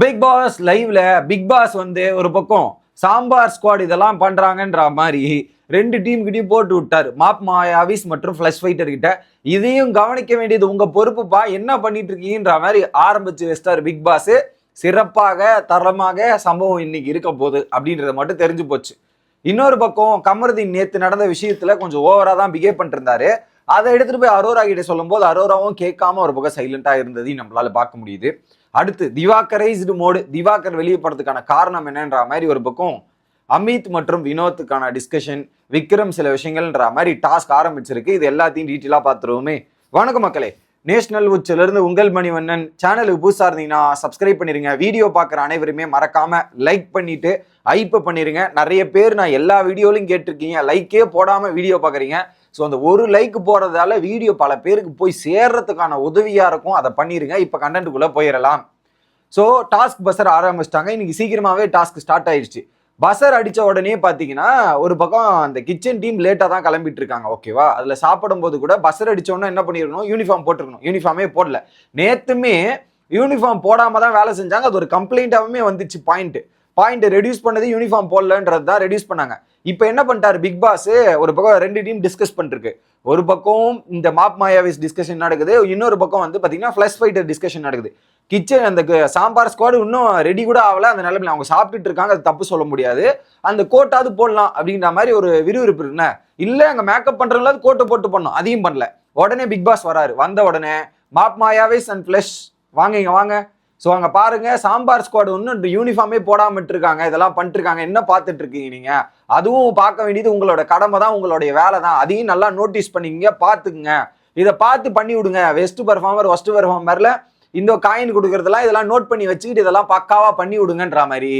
Big pass லைவ்ல big pass வந்து ஒரு பக்கம் சாம்பார் ஸ்குவாட் இதெல்லாம் பண்றாங்கன்ற மாதிரி ரெண்டு டீம் போட்டு விட்டார். மாப் மாயாவிஸ் மற்றும் ஃப்ளஷ் ஃபைட்டர் கிட்ட. இதையும் கவனிக்க வேண்டியது உங்க பொறுப்புப்பா. என்ன பண்ணிட்டு இருக்கீங்கன்ற மாதிரி ஆரம்பிச்சு வச்சிட்டார் பிக் பாஸ் சிறப்பாக தரமாக சம்பவம் இன்னைக்கு இருக்க போகுது அப்படின்றத மட்டும் தெரிஞ்சு போச்சு. இன்னொரு பக்கம் கமருதீன் நேத்து நடந்த விஷயத்துல கொஞ்சம் ஓவரா தான் பிஹேவ் பண்ணிருந்தாரு அதை எடுத்துட்டு போய் அரோரா கிட்ட சொல்லும்போது அரோராவும் கேட்காம ஒரு பக்கம் சைலண்டா இருந்ததையும் நம்மளால பார்க்க முடியுது. அடுத்து திவாகரைஸ்டு மோடு திவாகர் வெளியே காரணம் என்னன்ற மாதிரி ஒரு பக்கம் அமித் மற்றும் வினோத்துக்கான டிஸ்கஷன் விக்ரம் சில விஷயங்கள்ன்ற மாதிரி டாஸ்க் ஆரம்பிச்சிருக்கு. இது எல்லாத்தையும் டீட்டெயிலாக பார்த்துருவோமே. வணக்கம் மக்களே. நேஷனல் உச்சிலிருந்து உங்கள் மணிவண்ணன். சேனலுக்கு புதுசாக இருந்தீங்கன்னா சப்ஸ்கிரைப் பண்ணிடுங்க வீடியோ பார்க்குற அனைவருமே மறக்காமல் லைக் பண்ணிவிட்டு ஐப்பு பண்ணிடுங்க நிறைய பேர் நான் எல்லா வீடியோலையும் கேட்டிருக்கீங்க. லைக்கே போடாமல் வீடியோ பார்க்குறீங்க. ஸோ அந்த ஒரு லைக் போடுறதால வீடியோ பல பேருக்கு போய் சேர்றதுக்கான உதவியாக இருக்கும். அதை பண்ணிருங்க. இப்போ கண்டென்ட்டுக்குள்ளே போயிடலாம் ஸோ டாஸ்க் பஸ்ஸர் ஆரம்பிச்சிட்டாங்க. இன்னைக்கு சீக்கிரமாகவே டாஸ்க் ஸ்டார்ட் ஆயிடுச்சு. பஸ்ஸர் அடித்த உடனே பார்த்தீங்கன்னா ஒரு பக்கம் அந்த கிச்சன் டீம் லேட்டாக தான் கிளம்பிட்டு இருக்காங்க. ஓகேவா அதில் சாப்பிடும்போது கூட பஸ்ஸர் அடித்தோன்னா உடனே என்ன பண்ணிருக்கணும்? யூனிஃபார்ம் போட்டிருக்கணும். யூனிஃபார்மே போடல. நேற்றுமே யூனிஃபார்ம் போடாமல் தான் வேலை செஞ்சாங்க. அது ஒரு கம்ப்ளைண்ட்டாகவுமே வந்துச்சு பாயிண்ட்டு பாயிண்ட் ரெடியூஸ் பண்ணது யூனிஃபார்ம் போடலன்றது தான் ரெடியூஸ் பண்ணாங்க. இப்போ என்ன பண்ணிட்டாரு? பிக் பாஸ் ஒரு பக்கம் ரெண்டு டீம் டிஸ்கஸ் பண்ணிருக்கு. ஒரு பக்கம் இந்த மாப் மாயாவிஸ் டிஸ்கஷன் நடக்குது. இன்னொரு பக்கம் வந்து பார்த்தீங்கன்னா ஃப்ளஷ் ஃபைட்டர் டிஸ்கஷன் நடக்குது. கிச்சன் அந்த சாம்பார் ஸ்குவாடு இன்னும் ரெடி கூட ஆகல. அந்த நிலமையில அவங்க சாப்பிட்டுட்டு இருக்காங்க. அது தப்பு சொல்ல முடியாது. அந்த கோட்டாவது போடலாம் அப்படின்ற மாதிரி ஒரு விறுவிறுப்பு இருக்குண்ணே இல்லை அங்கே மேக்கப் பண்ணுறவங்களாவது கோட்டை போட்டு பண்ணோம் அதையும் பண்ணல. உடனே பிக் பாஸ் வராரு. வந்த உடனே மாப் மாயாவிஸ் அண்ட் ஃப்ளஷ் வாங்க இங்க வாங்க. ஸோ அங்கே பாருங்க சாம்பார் ஸ்குவாட் ஒன்றும் யூனிஃபார்மே போடாம இருக்காங்க இதெல்லாம் பண்ணிட்டுருக்காங்க என்ன பார்த்துட்டு இருக்கீங்க நீங்கள் அதுவும் பார்க்க வேண்டியது உங்களோட கடமை தான் உங்களுடைய வேலை தான். அதையும் நல்லா நோட்டீஸ் பண்ணிக்கங்க பார்த்துக்குங்க. இதை பார்த்து பண்ணி விடுங்க. வெஸ்ட் பர்ஃபார்மர் ஒஸ்ட் பர்ஃபார்மர்ல இந்த காயின் கொடுக்குறதெல்லாம் இதெல்லாம் நோட் பண்ணி வச்சுக்கிட்டு இதெல்லாம் பக்காவாக பண்ணி விடுங்கன்ற மாதிரி.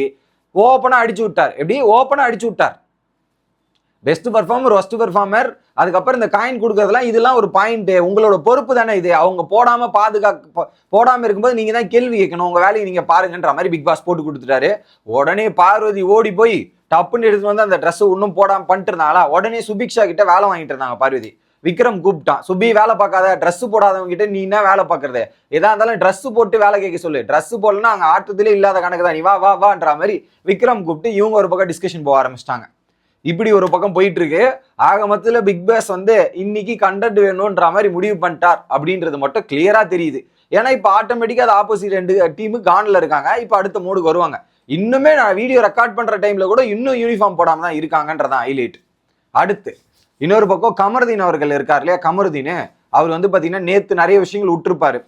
ஓப்பனாக அடிச்சு விட்டார். எப்படி? ஓப்பனாக அடிச்சு விட்டார். பெஸ்ட் பர்ஃபார்மர் ஒஸ்ட் பர்ஃபார்மர் அதுக்கப்புறம் இந்த காயின் கொடுக்கறதுலாம் இதெல்லாம் ஒரு பாயிண்ட் உங்களோட பொறுப்பு தானே இது. அவங்க போடாம பாதுகாக்க போடாம இருக்கும்போது நீங்க தான் கேள்வி கேட்கணும். உங்க வேலையை நீங்க பாருங்கன்ற மாதிரி பிக் பாஸ் போட்டு கொடுத்துட்டாரு. உடனே பார்வதி ஓடி போய் டப்புன்னு எடுத்து வந்து அந்த ட்ரெஸ் இன்னும் போடாம பண்ணிட்டு இருந்தாங்களா உடனே சுபிக்ஷா கிட்ட வேலை வாங்கிட்டு இருந்தாங்க பார்வதி. விக்ரம் கூப்பிட்டான். சுபி வேலை பார்க்காத. ட்ரெஸ் போடாதவங்க கிட்ட நீ என்ன வேலை பார்க்கறது? எதா இருந்தாலும் ட்ரெஸ் போட்டு வேலை கேட்க சொல்லு. ட்ரெஸ் போடலன்னா அங்கே ஆட்டத்திலே இல்லாத கணக்கு தான். நீ வா வா வான்ற மாதிரி விக்ரம் கூப்பிட்டு இவங்க ஒரு பக்கம் டிஸ்கஷன் போக ஆரம்பிச்சிட்டாங்க. இப்படி ஒரு பக்கம் போயிட்டு இருக்கு ஆக மொத்தத்தில் பிக் பாஸ் வந்து இன்னைக்கு கண்டென்ட் வேணும்ன்ற மாதிரி முடிவு பண்ணிட்டார் அப்படின்றது மட்டும் கிளியரா தெரியுது. ஏன்னா இப்போ ஆட்டோமேட்டிக்காக அது ஆப்போசிட் ரெண்டு டீமு கானில் இருக்காங்க. இப்போ அடுத்த மூடுக்கு வருவாங்க. இன்னுமே நான் வீடியோ ரெக்கார்ட் பண்ணுற டைமில் கூட இன்னும் யூனிஃபார்ம் போடாமல் தான் இருக்காங்கன்றதான் ஹைலைட் அடுத்து இன்னொரு பக்கம் கமருதீன் அவர்கள் இருக்கார் இல்லையா? கமருதீன். அவர் வந்து பார்த்தீங்கன்னா நேற்று நிறைய விஷயங்கள் விட்டுருப்பாரு.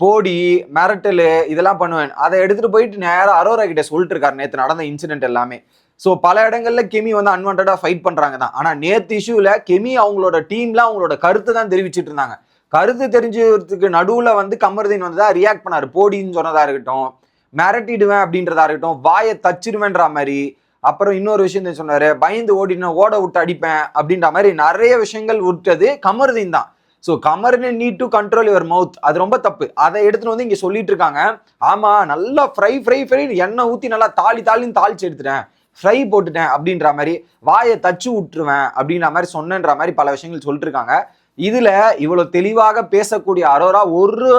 போடி மிரட்டல் இதெல்லாம் பண்ணுவேன். அதை எடுத்துட்டு போயிட்டு நேராக அரோரா கிட்ட சொல்லிட்டு இருக்காரு நேற்று நடந்த இன்சிடென்ட் எல்லாமே. ஸோ பல இடங்களில் கெமி வந்து அன்வான்டாக ஃபைட் பண்ணுறாங்க தான் ஆனால் நேத்து இஷ்யூவில் கெமி அவங்களோட டீமில் அவங்களோட கருத்து தான் தெரிவிச்சிட்டு இருந்தாங்க. கருத்து தெரிஞ்சுக்கிறதுக்கு நடுவில் வந்து கமருதீன் வந்து தான் ரியாக்ட் பண்ணார். போடின்னு சொன்னதாக இருக்கட்டும் மிரட்டிடுவேன் அப்படின்றதா இருக்கட்டும் வாயை தச்சிடுவேன்ற மாதிரி. அப்புறம் இன்னொரு விஷயம் சொன்னார் பயந்து ஓடினா ஓட விட்டு அடிப்பேன் அப்படின்ற மாதிரி நிறைய விஷயங்கள் விட்டது கமருதீன் தான். So கமர்னு need to control your mouth அது ரொம்ப தப்பு. அதை எடுத்துகிட்டு வந்து இங்கே சொல்லிட்டு இருக்காங்க. ஆமாம் நல்லா ஃப்ரை ஃப்ரை ஃப்ரை எண்ணெய் ஊற்றி நல்லா தாளி தாளின்னு தாளிச்சு எடுத்துட்டேன். ஃப்ரை போட்டுட்டேன் அப்படின்ற மாதிரி வாயை தச்சு விட்டுருவேன் அப்படின்ற மாதிரி சொன்னன்ற மாதிரி பல விஷயங்கள் சொல்லிட்டுருக்காங்க. இதில் இவ்வளோ தெளிவாக பேசக்கூடிய அரோரா ஒரு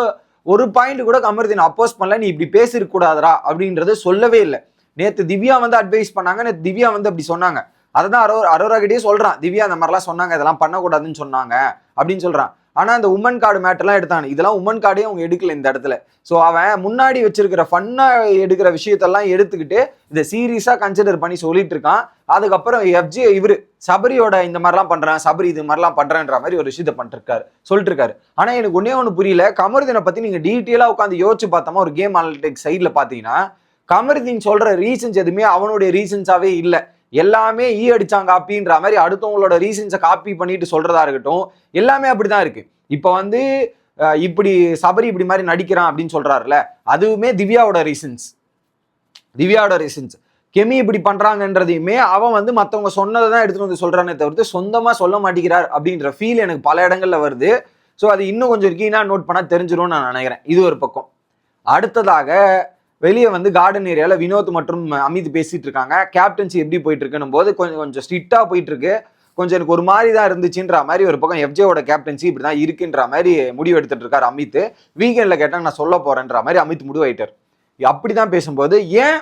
ஒரு பாயிண்ட் கூட கமருதீன் அப்போஸ் பண்ணல நீ இப்படி பேசிருக்க கூடாதுடா அப்படின்றது சொல்லவே இல்லை. நேற்று திவ்யா வந்து அட்வைஸ் பண்ணாங்க நேற்று திவ்யா வந்து அப்படி சொன்னாங்க. அதை தான் அரோ அரோரா கிட்டேயே சொல்கிறான் திவ்யா அந்த மாதிரிலாம் சொன்னாங்க இதெல்லாம் பண்ணக்கூடாதுன்னு சொன்னாங்க அப்படின்னு சொல்கிறான் ஆனா அந்த உமன் கார்டு மேட்டர்லாம் எடுத்தாங்க இதெல்லாம் உமன் கார்டே அவங்க எடுக்கல இந்த இடத்துல. ஸோ அவன் முன்னாடி வச்சிருக்கிற ஃபன்னா எடுக்கிற விஷயத்தெல்லாம் எடுத்துக்கிட்டு இதை சீரியஸா கன்சிடர் பண்ணி சொல்லிட்டு இருக்கான். அதுக்கப்புறம் எஃப்ஜி இவரு சபரியோட இந்த மாதிரிலாம் பண்ணுறான் சபரி இது மாதிரிலாம் பண்றேன்ற மாதிரி ஒரு விஷயத்த பண்ணிருக்காரு சொல்லிட்டு இருக்காரு. ஆனா எனக்கு ஒன்னே ஒன்று புரியல. கமருதீனை பத்தி நீங்க டீட்டெயிலா உட்காந்து யோசிச்சு பார்த்தோமா? ஒரு கேம் அனலிட்டிக் சைட்ல பாத்தீங்கன்னா கமருதீன் சொல்ற ரீசன்ஸ் எதுவுமே அவனுடைய ரீசன்ஸாவே இல்லை. எல்லாமே ஈ அடிச்சாங்க காப்பின்ற மாதிரி அடுத்தவங்களோட ரீசன்ஸை காப்பி பண்ணிட்டு சொல்றதா இருக்கட்டும் எல்லாமே அப்படிதான் இருக்கு. இப்போ வந்து இப்படி சபரி இப்படி மாதிரி நடிக்கிறான் அப்படின்னு சொல்றாருல அதுவுமே திவ்யாவோட ரீசன்ஸ் திவ்யாவோட ரீசன்ஸ் கெமி இப்படி பண்றாங்கன்றதையுமே அவன் வந்து மத்தவங்க சொன்னதை தான் எடுத்துட்டு வந்து சொல்றானே தவிர்த்து சொந்தமா சொல்ல மாட்டேங்கிறார் அப்படின்ற ஃபீல் எனக்கு பல இடங்கள்ல வருது. ஸோ அது இன்னும் கொஞ்சம் கீனா நோட் பண்ணா தெரிஞ்சிரும்னு நான் நினைக்கிறேன். இது ஒரு பக்கம். அடுத்ததாக வெளியே வந்து கார்டன் ஏரியாவில் வினோத் மற்றும் அமித் பேசிட்டு இருக்காங்க. கேப்டன்சி எப்படி போயிட்டு இருக்குன்னு போது கொஞ்சம் கொஞ்சம் ஸ்ட்ரிக்டாக போயிட்டு இருக்கு கொஞ்சம் எனக்கு ஒரு மாதிரி தான் இருந்துச்சுன்ற மாதிரி ஒரு பக்கம் எஃப்ஜேவோட கேப்டன்சி இப்படி தான் இருக்குன்ற மாதிரி முடிவு எடுத்துட்டு இருக்காரு அமித். வீக்கெண்ட்ல கேட்டால் நான் சொல்ல போறேன்ற மாதிரி அமித் முடிவாயிட்டார். அப்படிதான் பேசும்போது ஏன்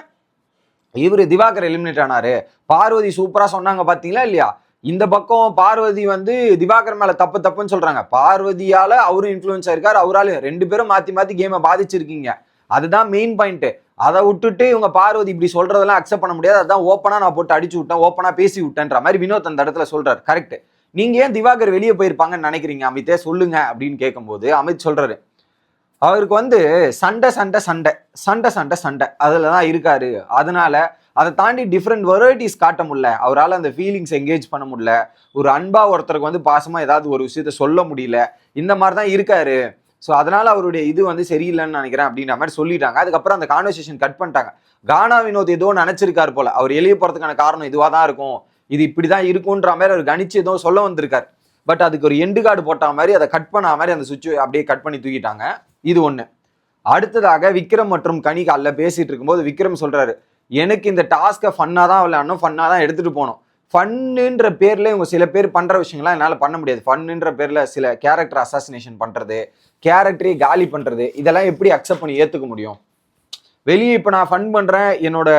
இவர் திவாகர் எலிமினேட் ஆனாரு? பார்வதி சூப்பரா சொன்னாங்க பாத்தீங்களா இல்லையா? இந்த பக்கம் பார்வதி வந்து திவாகர் மேல தப்பு தப்புன்னு சொல்றாங்க. பார்வதியால அவரும் இன்ஃபுளுன்ஸ் ஆயிருக்காரு அவராலையும் ரெண்டு பேரும் மாத்தி மாத்தி கேமை பாதிச்சிருக்கீங்க. அதுதான் மெயின் பாயிண்ட்டு அதை விட்டுட்டு இவங்க பார்வதி இப்படி சொல்றதெல்லாம் அக்செப்ட் பண்ண முடியாது. அதான் ஓப்பனாக நான் போட்டு அடிச்சு விட்டேன் ஓப்பனாக பேசி விட்டேன்ற மாதிரி வினோத் அந்த இடத்துல சொல்றாரு. கரெக்ட் நீங்க ஏன் திவாகர் வெளியே போயிருப்பாங்கன்னு நினைக்கிறீங்க அமித்தே? சொல்லுங்க அப்படின்னு கேட்கும்போது அமித் சொல்றாரு. அவருக்கு வந்து சண்டை சண்டை சண்டை சண்டை சண்டை சண்டை. அதில் தான் இருக்காரு. அதனால அதை தாண்டி டிஃப்ரெண்ட் வெரைட்டிஸ் காட்ட முடியல. அவரால் அந்த ஃபீலிங்ஸ் எங்கேஜ் பண்ண முடியல. ஒரு அன்பா ஒருத்தருக்கு வந்து பாசமாக ஏதாவது ஒரு விஷயத்த சொல்ல முடியல. இந்த மாதிரி தான் இருக்காரு. ஸோ அதனால் அவருடைய இது வந்து சரியில்லைன்னு நினைக்கிறேன் அப்படின்ற மாதிரி சொல்லிட்டாங்க. அதுக்கப்புறம் அந்த கான்வர்சேஷன் கட் பண்ணிட்டாங்க. கானா வினோத் ஏதோ நினைச்சிருக்காரு போல். அவர் எழுதி போகிறதுக்கான காரணம் இதுவாக தான் இருக்கும். இது இப்படி தான் இருக்குன்ற மாதிரி அவர் கணிச்சு ஏதோ சொல்ல வந்திருக்கார். பட் அதுக்கு ஒரு எண்டு கார்டு போட்ட மாதிரி அதை கட் பண்ண மாதிரி அந்த சுவிட்ச் அப்படியே கட் பண்ணி தூக்கிட்டாங்க. இது ஒன்று அடுத்ததாக விக்ரம் மற்றும் கனிகாலில் பேசிகிட்டு இருக்கும்போது விக்ரம் சொல்கிறாரு எனக்கு இந்த டாஸ்க்கை ஃபன்னாக தான் விளையாடணும் ஃபன்னாக தான் எடுத்துகிட்டு போகணும். ஃபன்னுன்ற பேரில் இவங்க சில பேர் பண்ணுற விஷயங்கள்லாம் என்னால் பண்ண முடியாது. ஃபன்னுன்ற பேரில் சில கேரக்டர் அசாசினேஷன் பண்ணுறது கேரக்டரே காலி பண்ணுறது இதெல்லாம் எப்படி அக்செப்ட் பண்ணி ஏற்றுக்க முடியும்? வெளியே இப்போ நான் ஃபன் பண்ணுறேன் என்னோட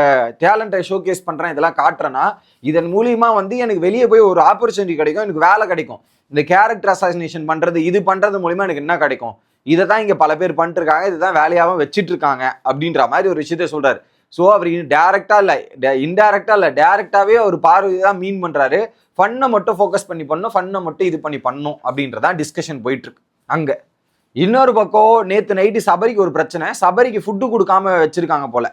டேலண்ட்டை ஷோகேஸ் பண்ணுறேன் இதெல்லாம் காட்டுறேன்னா இதன் மூலியமாக வந்து எனக்கு வெளியே போய் ஒரு ஆப்பர்ச்சுனிட்டி கிடைக்கும் எனக்கு வேலை கிடைக்கும். இந்த கேரக்டர் அசாசினேஷன் பண்ணுறது இது பண்ணுறது மூலிமா எனக்கு என்ன கிடைக்கும்? இதை தான் இங்கே பல பேர் பண்ணிட்டு இருக்காங்க இதுதான் வேலையாகவும் வச்சிட்டு இருக்காங்க அப்படின்ற மாதிரி ஒரு விஷயத்த சொல்கிறார் ஸோ அவர் டேரெக்டாக இல்லை இன்டேரக்டாக இல்லை டேரெக்டாகவே அவர் பார்வை தான் மீன் பண்ணுறாரு ஃபன்னை மட்டும் ஃபோக்கஸ் பண்ணி பண்ணும் ஃபன்னை மட்டும் இது பண்ணி பண்ணும் அப்படின்றதான் டிஸ்கஷன் போயிட்டுருக்கு. அங்கே. இன்னொரு பக்கம் நேற்று நைட்டு சபரிக்கு ஒரு பிரச்சனை. சபரிக்கு ஃபுட்டு கொடுக்காம வச்சுருக்காங்க போல்.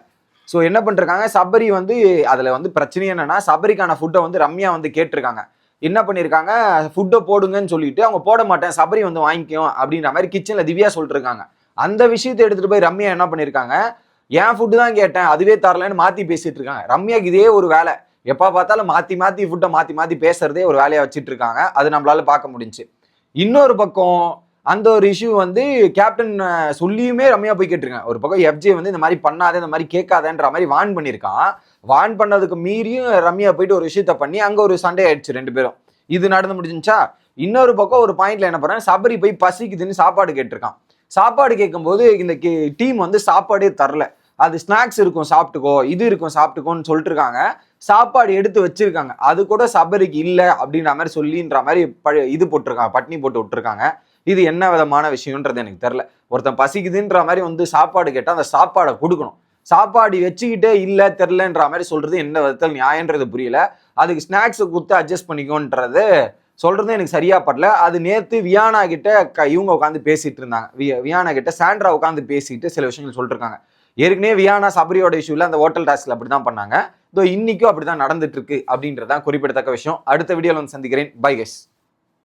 ஸோ என்ன பண்ணிருக்காங்க சபரி வந்து அதில் வந்து பிரச்சனை என்னென்னா சபரிக்கான ஃபுட்டை வந்து ரம்யா வந்து கேட்டிருக்காங்க. என்ன பண்ணியிருக்காங்க ஃபுட்டை போடுங்கன்னு சொல்லிட்டு அவங்க போட மாட்டேன் சபரி வந்து வாங்கிக்கும் அப்படின்ற மாதிரி கிச்சனில் திவ்யா சொல்லிட்டு இருக்காங்க. அந்த விஷயத்தை எடுத்துகிட்டு போய் ரம்யா என்ன பண்ணியிருக்காங்க என் ஃபுட்டு தான் கேட்டேன். அதுவே தரலன்னு மாத்தி பேசிட்டு இருக்காங்க. ரம்யாக்கு இதே ஒரு வேலை. எப்ப பார்த்தாலும் மாத்தி மாத்தி ஃபுட்டை மாத்தி மாத்தி பேசுறதே ஒரு வேலையா வச்சுட்டு இருக்காங்க. அது நம்மளால பார்க்க முடிஞ்சுச்சு இன்னொரு பக்கம் அந்த ஒரு இஷ்யூ வந்து கேப்டன் சொல்லியுமே ரம்யா போய் கேட்டிருக்காங்க. ஒரு பக்கம் எஃப்ஜே வந்து இந்த மாதிரி பண்ணாதே இந்த மாதிரி கேட்காதன்ற மாதிரி வான் பண்ணியிருக்கான். வான் பண்ணதுக்கு மீறியும் ரம்யா போயிட்டு ஒரு விஷயத்த பண்ணி அங்க ஒரு சண்டை ஆயிடுச்சு ரெண்டு பேரும். இது நடந்து முடிஞ்சுச்சா? இன்னொரு பக்கம் ஒரு பாயிண்ட்ல என்ன பண்ணுறேன் சபரி போய் பசிக்குதுன்னு சாப்பாடு கேட்டிருக்கான். சாப்பாடு கேட்கும்போது இந்த டீம் வந்து சாப்பாடே தரல. அது ஸ்நாக்ஸ் இருக்கும் சாப்பிட்டுக்கோ இது இருக்கும் சாப்பிட்டுக்கோன்னு சொல்லிட்டு இருக்காங்க சாப்பாடு எடுத்து வச்சிருக்காங்க. அது கூட சபரிக்கு இல்லை அப்படின்ற மாதிரி சொல்லின்ற மாதிரி ப இது போட்டிருக்காங்க பட்னி போட்டு விட்டுருக்காங்க. இது என்ன விதமான விஷயம்ன்றது எனக்கு தெரில ஒருத்தன் பசிக்குதுன்ற மாதிரி வந்து சாப்பாடு கேட்டால் அந்த சாப்பாடை கொடுக்கணும். சாப்பாடு வச்சுக்கிட்டே இல்லை தெரிலன்ற மாதிரி சொல்கிறது என்ன விதத்தில் நியாயன்றது புரியல. அதுக்கு ஸ்நாக்ஸை கொடுத்து அட்ஜஸ்ட் பண்ணிக்கோன்றது சொல்றது எனக்கு சரியா படல. அது நேத்து வியானா கிட்ட க- இவங்க உட்காந்து பேசிட்டு இருந்தாங்க. வி- வியானா கிட்ட சாண்ட்ரா உட்காந்து பேசிட்டு சில விஷயங்கள் சொல்லிட்டுருக்காங்க. ஏற்கனவே வியானா சபரியோட இஷ்யூல அந்த ஹோட்டல் டாஸ்க்ல அப்படிதான் பண்ணாங்க. இதோ இன்னைக்கும் அப்படிதான் நடந்துட்டு இருக்கு அப்படின்றதான் குறிப்பிடத்தக்க விஷயம். அடுத்த வீடியோவில் வந்து சந்திக்கிறேன். By guess